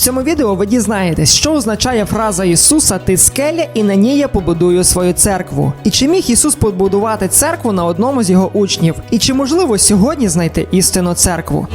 Цьому відео ви дізнаєтесь, що означає фраза Ісуса Ти скеля, і на ній я побудую свою церкву. І чи міг Ісус побудувати церкву на одному з його учнів? І чи можливо сьогодні знайти істинну церкву?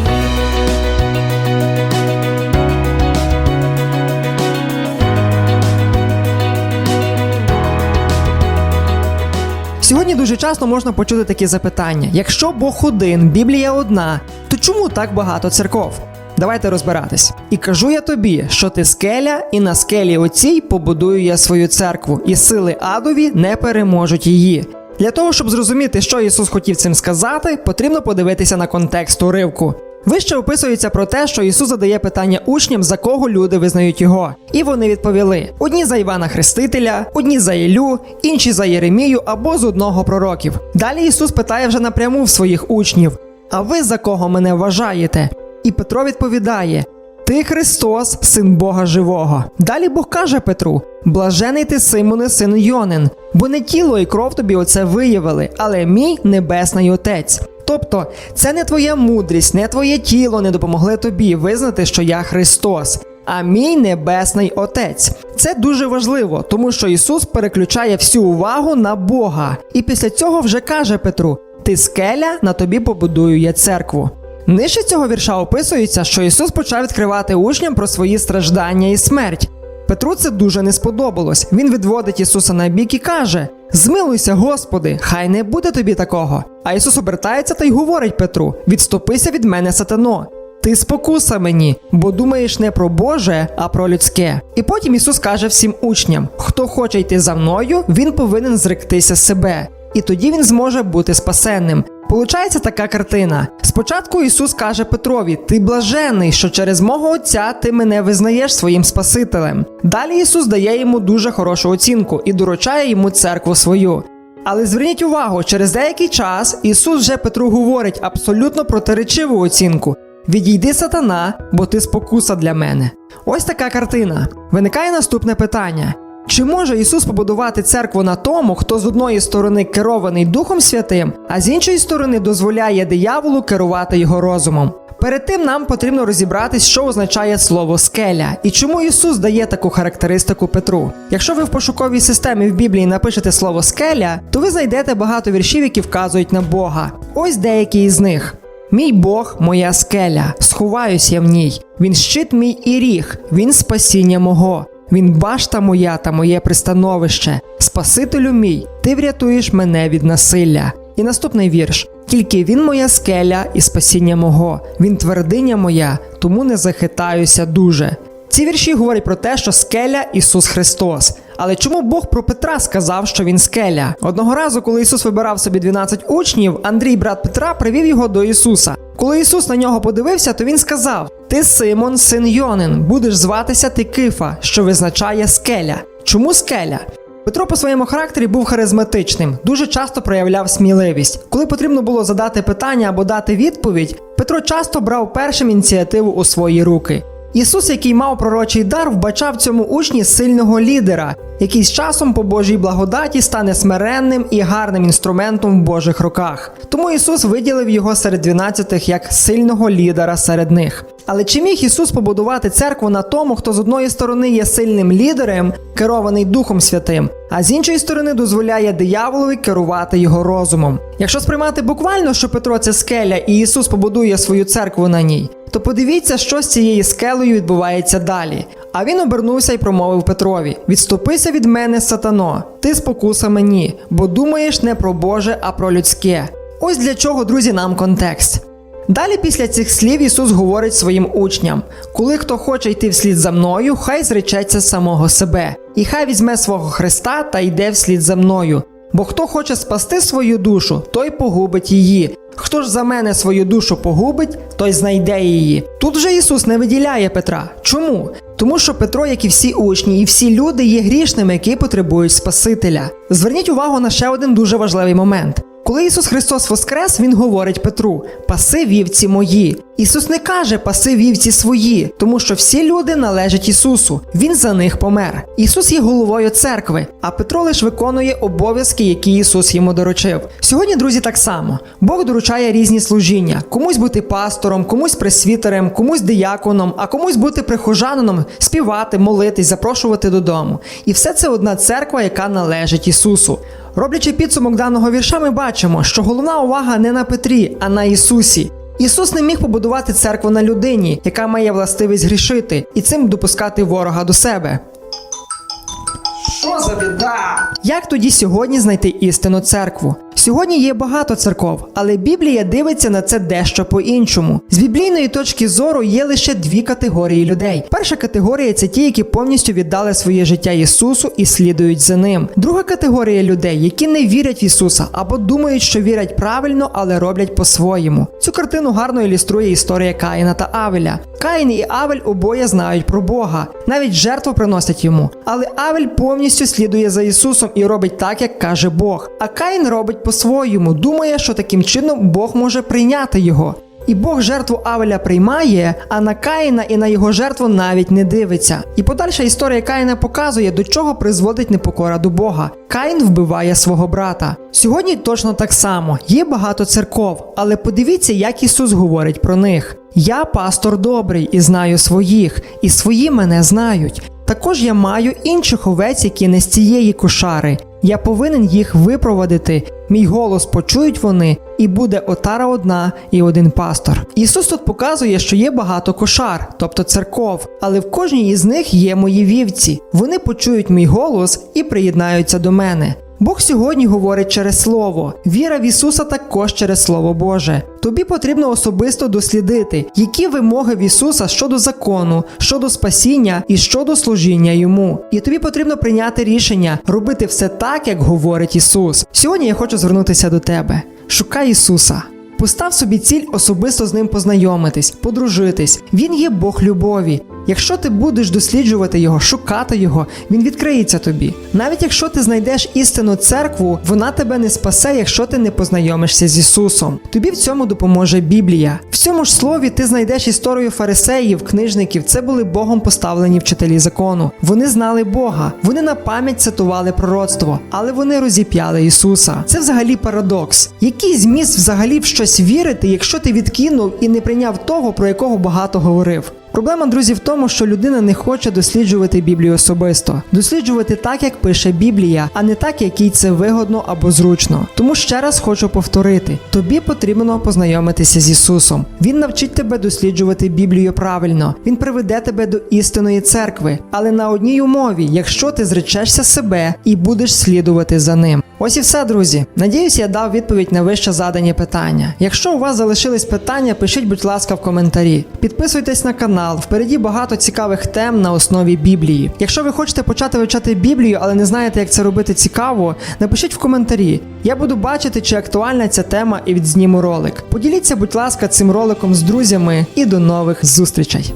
Сьогодні дуже часто можна почути такі запитання: якщо Бог один, Біблія одна, то чому так багато церков? Давайте розбиратись. І кажу я тобі, що ти скеля, і на скелі оцій побудую я свою церкву, і сили адові не переможуть її. Для того, щоб зрозуміти, що Ісус хотів цим сказати, потрібно подивитися на контекст уривку. Вище описується про те, що Ісус задає питання учням, за кого люди визнають його. І вони відповіли: одні за Івана Хрестителя, одні за Ілю, інші за Єремію або з одного пророків. Далі Ісус питає вже напряму в своїх учнів: А ви за кого мене вважаєте? І Петро відповідає: Ти Христос, син Бога живого. Далі Бог каже Петру: Блажений ти Симоне, син Йонин, бо не тіло і кров тобі оце виявили, але мій небесний Отець. Тобто, це не твоя мудрість, не твоє тіло не допомогли тобі визнати, що я Христос, а мій небесний Отець. Це дуже важливо, тому що Ісус переключає всю увагу на Бога. І після цього вже каже Петру: Ти скеля, на тобі побудую я церкву. Нижче цього вірша описується, що Ісус почав відкривати учням про свої страждання і смерть. Петру це дуже не сподобалось. Він відводить Ісуса на бік і каже: Змилуйся, Господи, хай не буде тобі такого. А Ісус обертається та й говорить Петру: Відступися від мене, сатано. Ти спокуса мені, бо думаєш не про Боже, а про людське. І потім Ісус каже всім учням: хто хоче йти за мною, він повинен зректися себе. І тоді він зможе бути спасенним. Получається така картина. Спочатку Ісус каже Петрові: Ти блажений, що через мого Отця ти мене визнаєш своїм Спасителем. Далі Ісус дає йому дуже хорошу оцінку і доручає йому церкву свою. Але зверніть увагу, через деякий час Ісус вже Петру говорить абсолютно протиречиву оцінку: Відійди сатана, бо ти спокуса для мене. Ось така картина. Виникає наступне питання. Чи може Ісус побудувати церкву на тому, хто з одної сторони керований Духом Святим, а з іншої сторони дозволяє дияволу керувати його розумом? Перед тим нам потрібно розібратись, що означає слово скеля і чому Ісус дає таку характеристику Петру. Якщо ви в пошуковій системі в Біблії напишете слово скеля, то ви знайдете багато віршів, які вказують на Бога. Ось деякі із них. Мій Бог, моя скеля, сховаюсь я в ній. Він щит мій і ріг, він спасіння мого. Він башта моя та моє пристановище. Спасителю мій, ти врятуєш мене від насилля. І наступний вірш: тільки він моя скеля і спасіння мого, він твердиня моя, тому не захитаюся дуже. Ці вірші говорять про те, що скеля Ісус Христос. Але чому Бог про Петра сказав, що він скеля? Одного разу, коли Ісус вибирав собі 12 учнів, Андрій, брат Петра, привів його до Ісуса. Коли Ісус на нього подивився, то він сказав: Ти Симон, син Йонин, будеш зватися ти Кифа, що визначає скеля. Чому скеля? Петро по своєму характері був харизматичним, дуже часто проявляв сміливість. Коли потрібно було задати питання або дати відповідь, Петро часто брав першим ініціативу у свої руки. Ісус, який мав пророчий дар, вбачав цьому учні сильного лідера, який з часом по Божій благодаті стане смиренним і гарним інструментом в Божих руках. Тому Ісус виділив його серед дванадцятих як сильного лідера серед них. Але чи міг Ісус побудувати церкву на тому, хто з одної сторони є сильним лідером, керований Духом Святим, а з іншої сторони дозволяє дияволові керувати його розумом? Якщо сприймати буквально, що Петро це скеля і Ісус побудує свою церкву на ній, то подивіться, що з цією скелею відбувається далі. А він обернувся і промовив Петрові: Відступися від мене, сатано, ти спокуса мені, бо думаєш не про Боже, а про людське. Ось для чого, друзі, нам контекст. Далі після цих слів Ісус говорить своїм учням: коли хто хоче йти вслід за мною, хай зречеться самого себе, і хай візьме свого Христа та йде вслід за мною. Бо хто хоче спасти свою душу, той погубить її. Хто ж за мене свою душу погубить, той знайде її. Тут вже Ісус не виділяє Петра. Чому? Тому що Петро, як і всі учні, і всі люди є грішними, які потребують Спасителя. Зверніть увагу на ще один дуже важливий момент. Коли Ісус Христос воскрес, Він говорить Петру: Паси вівці мої. Ісус не каже паси вівці свої, тому що всі люди належать Ісусу. Він за них помер. Ісус є головою церкви, а Петро лише виконує обов'язки, які Ісус йому доручив. Сьогодні, друзі, так само. Бог доручає різні служіння: комусь бути пастором, комусь пресвітерем, комусь дияконом, а комусь бути прихожанином, співати, молитись, запрошувати додому. І все це одна церква, яка належить Ісусу. Роблячи підсумок даного вірша, ми бачимо, що головна увага не на Петрі, а на Ісусі. Ісус не міг побудувати церкву на людині, яка має властивість грішити, і цим допускати ворога до себе. Що за біда? Як тоді сьогодні знайти істину церкву? Сьогодні є багато церков, але Біблія дивиться на це дещо по-іншому. З біблійної точки зору є лише дві категорії людей. Перша категорія це ті, які повністю віддали своє життя Ісусу і слідують за ним. Друга категорія людей, які не вірять в Ісуса або думають, що вірять правильно, але роблять по-своєму. Цю картину гарно ілюструє історія Каїна та Авеля. Каїн і Авель обоє знають про Бога, навіть жертву приносять йому. Але Авель повністю слідує за Ісусом і робить так, як каже Бог. А Каїн робить по-своєму, думає, що таким чином Бог може прийняти його. І Бог жертву Авеля приймає, а на Каїна і на його жертву навіть не дивиться. І подальша історія Каїна показує, до чого призводить непокора до Бога. Каїн вбиває свого брата. Сьогодні точно так само. Є багато церков, але подивіться, як Ісус говорить про них. Я пастор добрий і знаю своїх, і свої мене знають. Також я маю інших овець, які не з цієї кошари. Я повинен їх випровадити. Мій голос почують вони, і буде отара одна і один пастор. Ісус тут показує, що є багато кошар, тобто церков, але в кожній із них є мої вівці. Вони почують мій голос і приєднаються до мене. Бог сьогодні говорить через Слово. Віра в Ісуса також через Слово Боже. Тобі потрібно особисто дослідити, які вимоги в Ісуса щодо закону, щодо спасіння і щодо служіння йому. І тобі потрібно прийняти рішення робити все так, як говорить Ісус. Сьогодні я хочу звернутися до тебе. Шукай Ісуса. Постав собі ціль особисто з ним познайомитись, подружитись. Він є Бог любові. Якщо ти будеш досліджувати його, шукати його, він відкриється тобі. Навіть якщо ти знайдеш істинну церкву, вона тебе не спасе, якщо ти не познайомишся з Ісусом. Тобі в цьому допоможе Біблія. В цьому ж слові ти знайдеш історію фарисеїв, книжників. Це були Богом поставлені вчителі закону. Вони знали Бога, вони на пам'ять цитували пророцтво, але вони розіп'яли Ісуса. Це взагалі парадокс. Який зміст взагалі в щось вірити, якщо ти відкинув і не прийняв того, про якого багато говорив? Проблема, друзі, в тому, що людина не хоче досліджувати Біблію особисто, досліджувати так, як пише Біблія, а не так, як їй це вигодно або зручно. Тому ще раз хочу повторити: тобі потрібно познайомитися з Ісусом. Він навчить тебе досліджувати Біблію правильно. Він приведе тебе до істинної церкви, але на одній умові, якщо ти зречешся себе і будеш слідувати за ним. Ось і все, друзі. Надіюсь, я дав відповідь на вище задані питання. Якщо у вас залишились питання, пишіть, будь ласка, в коментарі. Підписуйтесь на канал, впереді багато цікавих тем на основі Біблії. Якщо ви хочете почати вивчати Біблію, але не знаєте, як це робити цікаво, напишіть в коментарі. Я буду бачити, чи актуальна ця тема і відзніму ролик. Поділіться, будь ласка, цим роликом з друзями і до нових зустрічей.